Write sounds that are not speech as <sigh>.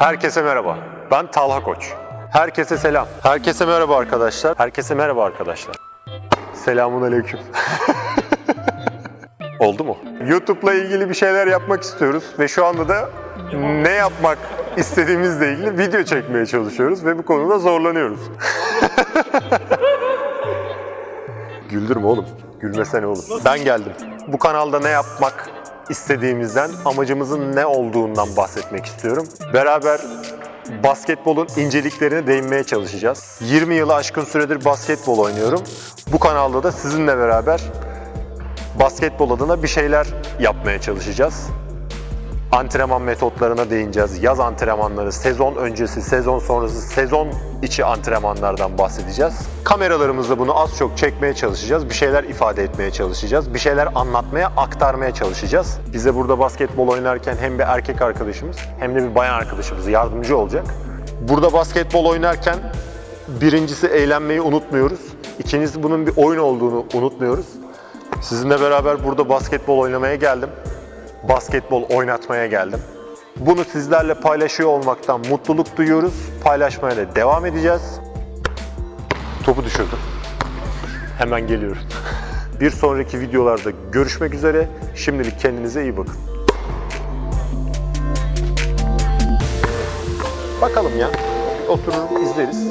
Herkese merhaba. Ben Talha Koç. Herkese selam. Herkese merhaba arkadaşlar. Herkese merhaba arkadaşlar. Selamun aleyküm. <laughs> Oldu mu? YouTube'la ilgili bir şeyler yapmak istiyoruz ve şu anda da ne yapmak istediğimizle ilgili video çekmeye çalışıyoruz ve bu konuda zorlanıyoruz. <laughs> Güldürme oğlum. Gülmesene oğlum. Ben geldim. Bu kanalda ne yapmak istediğimizden, amacımızın ne olduğundan bahsetmek istiyorum. Beraber basketbolun inceliklerine değinmeye çalışacağız. 20 yılı aşkın süredir basketbol oynuyorum. Bu kanalda da sizinle beraber basketbol adına bir şeyler yapmaya çalışacağız. Antrenman metotlarına değineceğiz. Yaz antrenmanları, sezon öncesi, sezon sonrası, sezon içi antrenmanlardan bahsedeceğiz. Kameralarımızla bunu az çok çekmeye çalışacağız. Bir şeyler ifade etmeye çalışacağız. Bir şeyler anlatmaya, aktarmaya çalışacağız. Bize burada basketbol oynarken hem bir erkek arkadaşımız hem de bir bayan arkadaşımız yardımcı olacak. Burada basketbol oynarken birincisi eğlenmeyi unutmuyoruz. İkincisi bunun bir oyun olduğunu unutmuyoruz. Sizinle beraber burada basketbol oynamaya geldim basketbol oynatmaya geldim. Bunu sizlerle paylaşıyor olmaktan mutluluk duyuyoruz. Paylaşmaya da devam edeceğiz. Topu düşürdüm. Hemen geliyorum. <laughs> Bir sonraki videolarda görüşmek üzere. Şimdilik kendinize iyi bakın. Bakalım ya. Oturur izleriz.